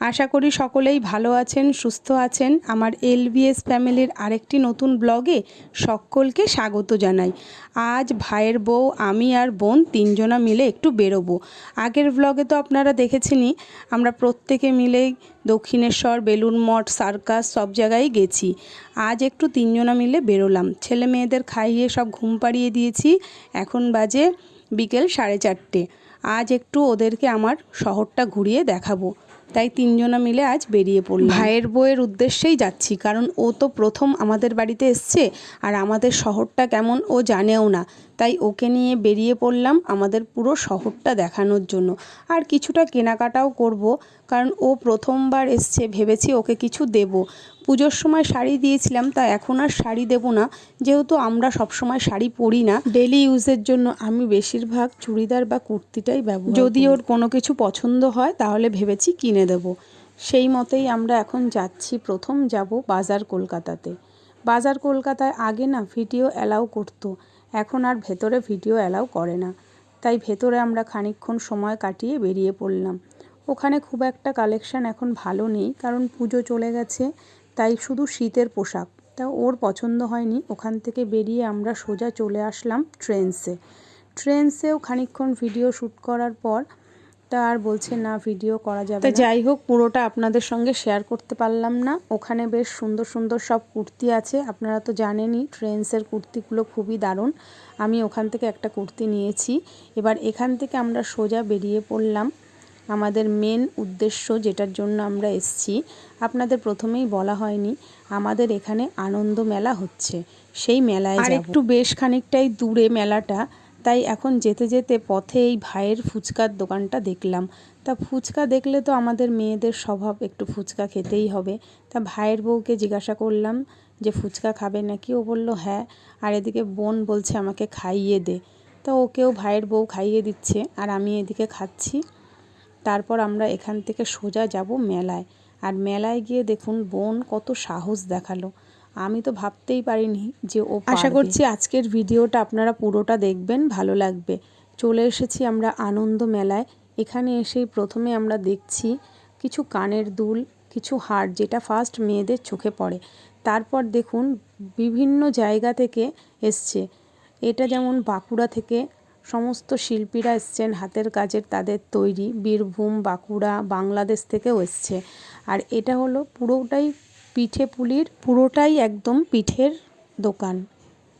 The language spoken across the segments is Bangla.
আশা করি সকলেই ভালো আছেন, সুস্থ আছেন। আমার এলবিএস ফ্যামিলির আরেকটি নতুন ব্লগে সকলকে স্বাগত জানাই। আজ ভাইয়ের বউ, আমি আর বোন তিনজনা মিলে একটু বেরোবো। আগের ব্লগে তো আপনারা দেখেছেনই, আমরা প্রত্যেকে মিলেই দক্ষিণেশ্বর বেলুন মঠ, সার্কাস সব জায়গায় গেছি। আজ একটু তিনজনা মিলে বেরোলাম। ছেলে মেয়েদের খাইয়ে সব ঘুম পাড়িয়ে দিয়েছি। এখন বাজে বিকেল সাড়ে চারটে। আজ একটু ওদেরকে আমার শহরটা ঘুরিয়ে দেখাবো। তাই তিনজনা মিলে আজ বেরিয়ে পড়ল ভাইয়ের বইয়ের উদ্দেশ্যেই যাচ্ছি, কারণ ও তো প্রথম আমাদের বাড়িতে এসছে, আর আমাদের শহরটা কেমন ও জানেও না। তাই ওকে নিয়ে বেরিয়ে পড়লাম আমাদের পুরো শহরটা দেখানোর জন্য। আর কিছুটা কেনাকাটাও করব, কারণ ও প্রথমবার এসছে, ভেবেছি ওকে কিছু দেব। পুজোর সময় শাড়ি দিয়েছিলাম, তা এখন আর শাড়ি দেব না। যেহেতু আমরা সবসময় শাড়ি পরি না ডেলি ইউজের জন্য আমি বেশিরভাগ চুড়িদার বা কুর্তিটাই ব্যবহার যদি ওর কোনো কিছু পছন্দ হয়, তাহলে ভেবেছি কিনে দেব। সেই মতেই আমরা এখন যাচ্ছি, প্রথম যাব বাজার কলকাতাতে। বাজার কলকাতায় আগে না ভিডিও অ্যালাউ করতো। এখন আর ভেতরে ভিডিও অ্যালাউ করে না। তাই ভেতরে আমরা খানিকক্ষণ সময় কাটিয়ে বেরিয়ে পড়লাম। ওখানে খুব একটা কালেকশান এখন ভালো নেই, কারণ পুজো চলে গেছে, তাই শুধু শীতের পোশাক। তা ওর পছন্দ হয়নি, ওখান থেকে বেরিয়ে আমরা সোজা চলে আসলাম ট্রেন্সে। ট্রেন্সেও খানিকক্ষণ ভিডিও শ্যুট করার পর তা আর বলছে না ভিডিও করা যাবে তা যাই হোক পুরোটা আপনাদের সঙ্গে শেয়ার করতে পারলাম না। ওখানে বেশ সুন্দর সুন্দর সব কুর্তি আছে আপনারা তো জানেনই ট্রেন্সের কুর্তিগুলো খুবই দারুণ। আমি ওখান থেকে একটা কুর্তি নিয়েছি। এবার এখান থেকে আমরা সোজা বেরিয়ে পড়লাম। আমাদের মেন উদ্দেশ্য যেটার জন্য আমরা এসছি আপনাদের প্রথমেই বলা হয়নি আমাদের এখানে আনন্দ মেলা হচ্ছে। সেই মেলায় আর একটু বেশ খানিকটাই দূরে মেলাটা তাই এখন যেতে যেতে পথে এই ভাইয়ের ফুচকার দোকানটা দেখলাম। তা ফুচকা দেখলে তো আমাদের মেয়েদের স্বভাব একটু ফুচকা খেতেই হবে। তা ভাইয়ের বউকে জিজ্ঞাসা করলাম যে, ফুচকা খাবে নাকি? ও বলল হ্যাঁ। আর এদিকে বোন বলছে, আমাকে খাইয়ে দে। তা ওকেও ভাইয়ের বউ খাইয়ে দিচ্ছে, আর আমি এদিকে খাচ্ছি। তারপর আমরা এখান থেকে সোজা যাব মেলায়। আর মেলায় গিয়ে দেখুন, বোন কত সাহস দেখাল। আমি তো ভাবতেই পারিনি যে ও আশা করছি আজকের ভিডিওটা আপনারা পুরোটা দেখবেন ভালো লাগবে। চলে এসেছি আমরা আনন্দ মেলায়। এখানে এসেই প্রথমে আমরা দেখছি কিছু কানের দুল কিছু হার যেটা ফার্স্ট মেয়েদের চোখে পড়ে। তারপর দেখুন বিভিন্ন জায়গা থেকে এসছে। এটা যেমন বাঁকুড়া থেকে সমস্ত শিল্পীরা এসছেন হাতের কাজের তাদের তৈরি বীরভূম বাঁকুড়া বাংলাদেশ থেকেও এসছে। আর এটা হলো পুরোটাই পিঠে পুলির পুরোটাই একদম পিঠের দোকান।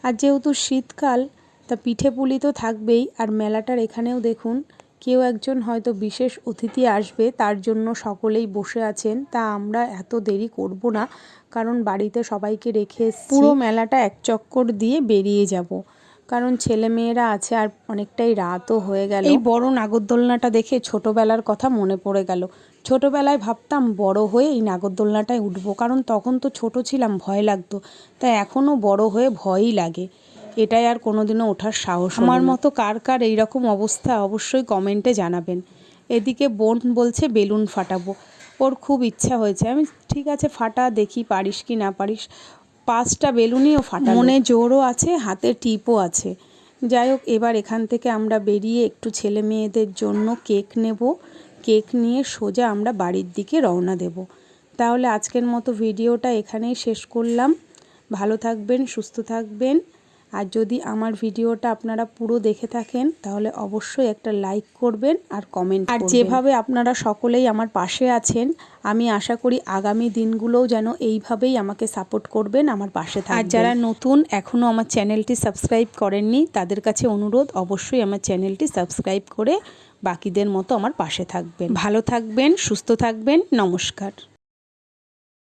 আর যেহেতু শীতকাল, তা পিঠে পুলি তো থাকবেই। আর মেলাটার এখানেও দেখুন, কেউ একজন হয়তো বিশেষ অতিথি আসবে, তার জন্য সকলেই বসে আছেন। তা আমরা এত দেরি করব না, কারণ বাড়িতে সবাইকে রেখে পুরো মেলাটা এক চক্কর দিয়ে বেরিয়ে যাব। কারণ ছেলে মেয়েরা আছে, আর অনেকটাই রাতও হয়ে গেল। এই বড় নাগরদোলনাটা দেখে ছোটবেলার কথা মনে পড়ে গেল। ছোটবেলায় ভাবতাম বড় হয়ে এই নাগরদোলনাটায় উঠবো কারণ তখন তো ছোট ছিলাম ভয় লাগতো। তাই এখনও বড় হয়ে ভয়ই লাগে। এটাই আর কোনোদিনও ওঠার সাহস আমার মতো কার কার এইরকম অবস্থা অবশ্যই কমেন্টে জানাবেন। এদিকে বোন বলছে বেলুন ফাটাবো। ওর খুব ইচ্ছা হয়েছে। আমি ঠিক আছে ফাটা দেখি পারিস কি না পারিস। পাঁচটা বেলুনই ও ফাটা মনে জোরও আছে হাতে টিপও আছে। যাই হোক এবার এখান থেকে আমরা বেরিয়ে একটু ছেলে মেয়েদের জন্য কেক নেব। কেক নিয়ে সোজা আমরা বাড়ির দিকে রওনা দেব। তাহলে আজকের মতো ভিডিওটা এখানেই শেষ করলাম। ভালো থাকবেন, সুস্থ থাকবেন। আর যদি আমার ভিডিওটা আপনারা পুরো দেখে থাকেন তাহলে অবশ্যই একটা লাইক করবেন আর কমেন্ট আর যেভাবে আপনারা সকলেই আমার পাশে আছেন আমি আশা করি আগামী দিনগুলোও যেন এইভাবেই আমাকে সাপোর্ট করবেন আমার পাশে থাকবেন। আর যারা নতুন এখনও আমার চ্যানেলটি সাবস্ক্রাইব করেননি তাদের কাছে অনুরোধ অবশ্যই আমার চ্যানেলটি সাবস্ক্রাইব করে বাকিদের মতো আমার পাশে থাকবেন। ভালো থাকবেন সুস্থ থাকবেন নমস্কার।